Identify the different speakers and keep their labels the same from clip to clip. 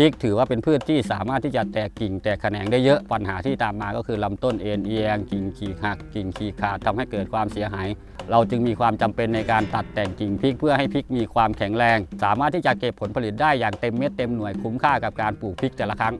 Speaker 1: พริกถือว่าเป็นพืชที่สามารถที่จะแตกกิ่งแตกแขนงได้เยอะปัญหาที่ตามมาก็คือลำต้นเอ็นเอียงกิ่งขีดหักกิ่งขีดขาดทำให้เกิดความเสียหาย เราจึงมีความจำเป็นในการตัดแต่งกิ่งพริกเพื่อให้พริกมีความแข็งแรง สามารถที่จะเก็บผลผลิตได้อย่างเต็มเม็ดเต็มหน่วยคุ้มค่ากับการปลูกพริกแต่ละครั้ง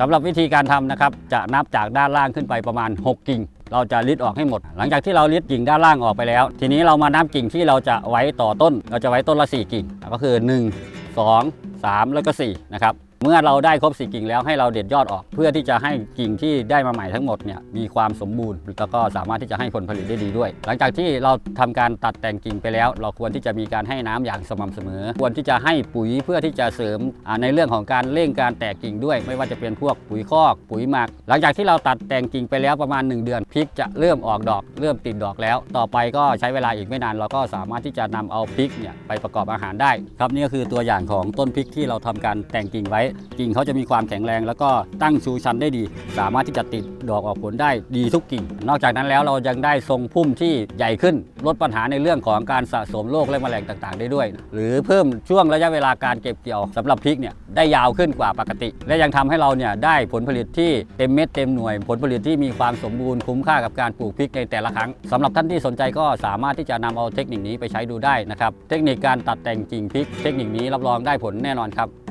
Speaker 1: สำหรับวิธีการทำนะครับจะนับจากด้านล่างขึ้นไปประมาณ 6 กิ่ง เราจะลิดออกให้หมด หลังจากที่เราลิดกิ่งด้านล่างออกไปแล้ว ทีนี้เรามานับกิ่งที่เราจะไว้ต่อต้น เราจะไว้ต้นละ 4 กิ่ง ก็คือ 1 2 3 แล้วก็4นะครับ เมื่อเราได้ครบ4กิ่งแล้วให้เราเด็ดยอดออก เพื่อที่จะให้กิ่งที่ได้มาใหม่ทั้งหมดเนี่ยมีความสมบูรณ์แล้วก็สามารถที่จะให้ผลผลิตได้ดีด้วย หลังจากที่เราทำการตัดแต่งกิ่งไปแล้ว เราควรที่จะมีการให้น้ำอย่างสม่ำเสมอ ควรที่จะให้ปุ๋ยเพื่อที่จะเสริมในเรื่องของการเร่งการแตกกิ่งด้วย ไม่ว่าจะเป็นพวกปุ๋ยคอกปุ๋ยหมัก หลังจากที่เราตัดแต่งกิ่งไปแล้วประมาณ 1 เดือนพริกจะเริ่มออกดอก เริ่มติดดอกแล้ว ต่อไปก็ใช้เวลาอีกไม่นานเราก็สามารถที่จะนำเอาพริกเนี่ยไปประกอบอาหารได้ ครับนี่ก็คือตัวอย่างของต้นพริกที่เราทำการแต่งกิ่งไว้กิ่งเขาจะมีความแข็งแรง แล้วก็ตั้งชูชันได้ดี สามารถที่จะติดดอกออกผลได้ดีทุกกิ่ง นอกจากนั้นแล้วเรายังได้ทรงพุ่มที่ใหญ่ขึ้น ลดปัญหาในเรื่องของการสะสมโรคและแมลงต่างๆ ได้ด้วย หรือเพิ่มช่วงระยะเวลาการเก็บเกี่ยวสำหรับพริกเนี่ยได้ยาวขึ้นกว่าปกติ และยังทำให้เราเนี่ยได้ผลผลิตที่เต็มเม็ดเต็มหน่วย ผลผลิตที่มีความสมบูรณ์คุ้มค่ากับการปลูกพริกในแต่ละครั้งสำหรับท่านที่สนใจก็สามารถที่จะนำเอาเทคนิคนี้ไปใช้ดูได้นะครับ เทคนิคการตัดแต่งกิ่งพริก เทคนิคนี้รับรองได้ผลแน่นอนครับ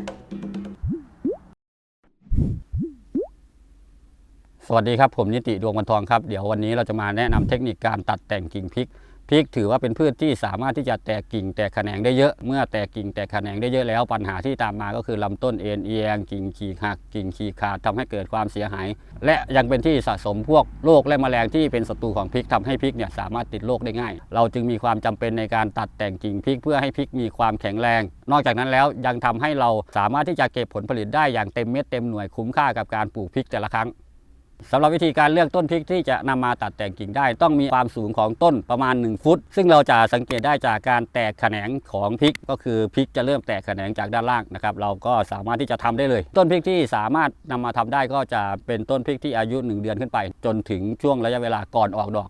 Speaker 1: สวัสดีครับ ผมนิติดวงวันทองครับ เดี๋ยววันนี้เราจะมาแนะนำเทคนิคการตัดแต่งกิ่งพริกพริกถือว่าเป็นพืชที่สามารถที่จะแตกกิ่งแตกแขนงได้เยอะ เมื่อแตกกิ่งแตกแขนงได้เยอะแล้ว ปัญหาที่ตามมาก็คือลำต้นเอ็นเอียง กิ่งขีดหัก กิ่งขีดขาดทำให้เกิดความเสียหาย และยังเป็นที่สะสมพวกโรคและแมลงที่เป็นศัตรูของพริกทำให้พริกเนี่ยสามารถติดโรคได้ง่าย เราจึงมีความจำเป็นในการตัดแต่งกิ่งพริกเพื่อให้พริกมีความแข็งแรง นอกจากนั้นแล้วยังทำให้เราสามารถที่จะเก็บผลผลิตได้อย่างเต็มเม็ดเต็มหน่วยคุ้มค่ากับการปลูกพริกแต่ละครั้ง สำหรับวิธีการเลือกต้นพริกที่จะนำมาตัดแต่งกิ่งได้ ต้องมีความสูงของต้นประมาณ 1 ฟุต ซึ่งเราจะสังเกตได้จากการแตกแขนงของพริก ก็คือพริกจะเริ่มแตกแขนงจากด้านล่างนะครับเราก็สามารถที่จะทำได้เลย ต้นพริกที่สามารถนำมาทำได้ก็จะเป็นต้นพริกที่อายุ 1 เดือนขึ้นไป จนถึงช่วงระยะเวลาก่อนออกดอก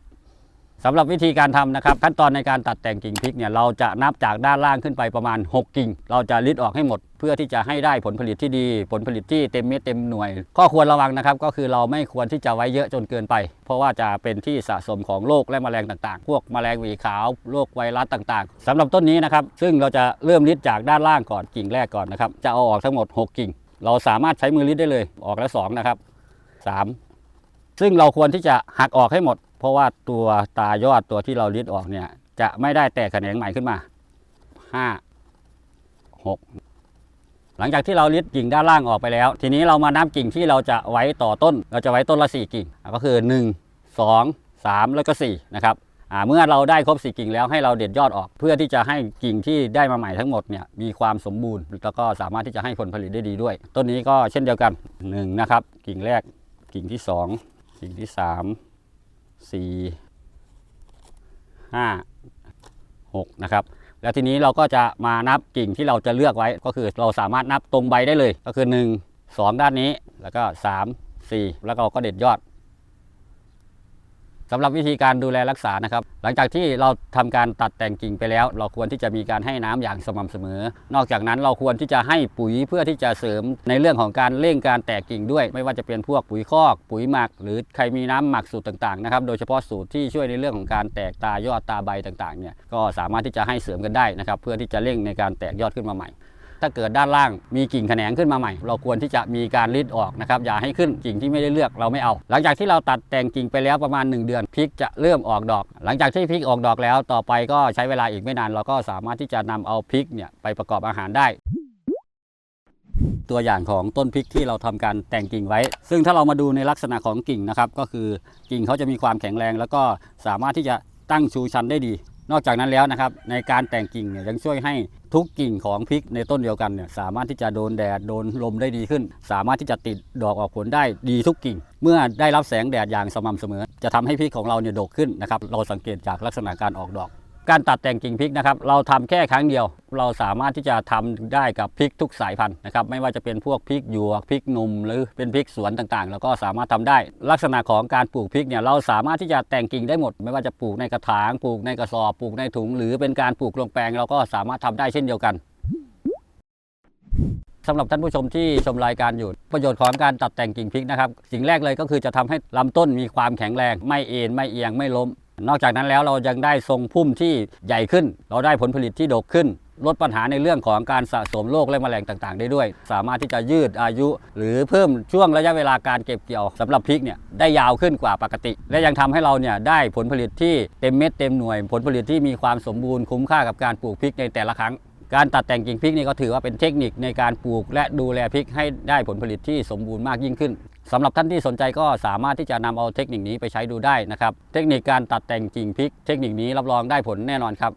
Speaker 1: สำหรับวิธีการทำนะครับขั้นตอนในการตัดแต่งกิ่งพริกเนี่ยเราจะนับจากด้านล่างขึ้นไปประมาณ 6 กิ่ง เราจะลิดออกให้หมด เพื่อที่จะให้ได้ผลผลิตที่ดี ผลผลิตที่เต็มเม็ดเต็มหน่วย ข้อควรระวังนะครับก็คือเราไม่ควรที่จะไว้เยอะจนเกินไป เพราะว่าจะเป็นที่สะสมของโรคและแมลงต่างๆ พวกแมลงหวีขาวโรคไวรัสต่างๆสำหรับต้นนี้นะครับซึ่งเราจะเริ่มลิดจากด้านล่างก่อนกิ่งแรกก่อนนะครับจะเอาออกทั้งหมด 6 กิ่ง เราสามารถใช้มือลิดได้เลยออกแล้วสองนะครับสามซึ่งเราควรที่จะหักออกให้หมด เพราะว่าตัวตายอดตัวที่เราลิดออกเนี่ย จะไม่ได้แตกแขนงใหม่ขึ้นมาห้าหกหลังจากที่เราลิดกิ่งด้านล่างออกไปแล้ว ทีนี้เรามานับกิ่งที่เราจะไว้ต่อต้น เราจะไว้ต้นละสี่กิ่ง ก็คือ 1 2 3 แล้วก็4นะครับเมื่อเราได้ครบสี่กิ่งแล้วให้เราเด็ดยอดออก เพื่อที่จะให้กิ่งที่ได้มาใหม่ทั้งหมดเนี่ยมีความสมบูรณ์แล้วก็สามารถที่จะให้ผลผลิตได้ดีด้วย ต้นนี้ก็เช่นเดียวกันหนึ่งนะครับกิ่งแรกกิ่งที่สองกิ่งที่สาม สี่ห้าหกนะครับ แล้วทีนี้เราก็จะมานับกิ่งที่เราจะเลือกไว้ ก็คือเราสามารถนับตรงใบได้เลย ก็คือ 1 2 ด้านนี้ แล้วก็ 3 4 แล้วเราก็เด็ดยอด สำหรับวิธีการดูแลรักษานะครับ หลังจากที่เราทำการตัดแต่งกิ่งไปแล้ว เราควรที่จะมีการให้น้ำอย่างสม่ำเสมอ นอกจากนั้นเราควรที่จะให้ปุ๋ยเพื่อที่จะเสริมในเรื่องของการเร่งการแตกกิ่งด้วย ไม่ว่าจะเป็นพวกปุ๋ยคอก ปุ๋ยหมัก หรือใครมีน้ำหมักสูตรต่างๆนะครับโดยเฉพาะสูตรที่ช่วยในเรื่องของการแตกตายอดตาใบต่างๆเนี่ยก็สามารถที่จะให้เสริมกันได้นะครับเพื่อที่จะเร่งในการแตกยอดขึ้นมาใหม่ ถ้าเกิดด้านล่างมีกิ่งแขนงขึ้นมาใหม่ เราควรที่จะมีการริดออกนะครับอย่าให้ขึ้นกิ่งที่ไม่ได้เลือกเราไม่เอา หลังจากที่เราตัดแต่งกิ่งไปแล้วประมาณ 1 เดือนพริกจะเริ่มออกดอก หลังจากที่พริกออกดอกแล้วต่อไปก็ใช้เวลาอีกไม่นาน เราก็สามารถที่จะนำเอาพริกเนี่ยไปประกอบอาหารได้ตัวอย่างของต้นพริกที่เราทำการแต่งกิ่งไว้ ซึ่งถ้าเรามาดูในลักษณะของกิ่งนะครับ ก็คือกิ่งเขาจะมีความแข็งแรง แล้วก็สามารถที่จะตั้งชูชันได้ดี นอกจากนั้นแล้วนะครับในการแต่งกิ่งเนี่ยยังช่วยให้ทุกกิ่งของพริกในต้นเดียวกันเนี่ยสามารถที่จะโดนแดดโดนลมได้ดีขึ้น สามารถที่จะติดดอกออกผลได้ดีทุกกิ่ง เมื่อได้รับแสงแดดอย่างสม่ำเสมอ จะทำให้พริกของเราเนี่ยดกขึ้นนะครับเราสังเกตจากลักษณะการออกดอก การตัดแต่งกิ่งพริกนะครับเราทำแค่ครั้งเดียว เราสามารถที่จะทำได้กับพริกทุกสายพันธุ์นะครับไม่ว่าจะเป็นพวกพริกหยวกพริกหนุ่มหรือเป็นพริกสวนต่างๆแล้วก็สามารถทำได้ ลักษณะของการปลูกพริกเนี่ยเราสามารถที่จะแต่งกิ่งได้หมด ไม่ว่าจะปลูกในกระถางปลูกในกระสอบปลูกในถุง หรือเป็นการปลูกลงแปลงเราก็สามารถทำได้เช่นเดียวกันสำหรับท่านผู้ชมที่ชมรายการอยู่ ประโยชน์ของการตัดแต่งกิ่งพริกนะครับสิ่งแรกเลยก็คือจะทำให้ลำต้นมีความแข็งแรง ไม่เอ็นไม่เอียงไม่ล้ม นอกจากนั้นแล้วเรายังได้ทรงพุ่มที่ใหญ่ขึ้น เราได้ผลผลิตที่ดกขึ้น ลดปัญหาในเรื่องของการสะสมโรคและแมลงต่างๆ ได้ด้วย สามารถที่จะยืดอายุ หรือเพิ่มช่วงระยะเวลาการเก็บเกี่ยวสำหรับพริกเนี่ยได้ยาวขึ้นกว่าปกติ และยังทำให้เราเนี่ยได้ผลผลิตที่เต็มเม็ดเต็มหน่วย ผลผลิตที่มีความสมบูรณ์คุ้มค่ากับการปลูกพริกในแต่ละครั้งการตัดแต่งกิ่งพริกนี่ก็ถือว่าเป็นเทคนิคในการปลูกและดูแลพริกให้ได้ผลผลิตที่สมบูรณ์มากยิ่งขึ้น สำหรับท่านที่สนใจก็สามารถที่จะนำเอาเทคนิคนี้ไปใช้ดูได้นะครับ เทคนิคการตัดแต่งกิ่งพริก เทคนิคนี้รับรองได้ผลแน่นอนครับ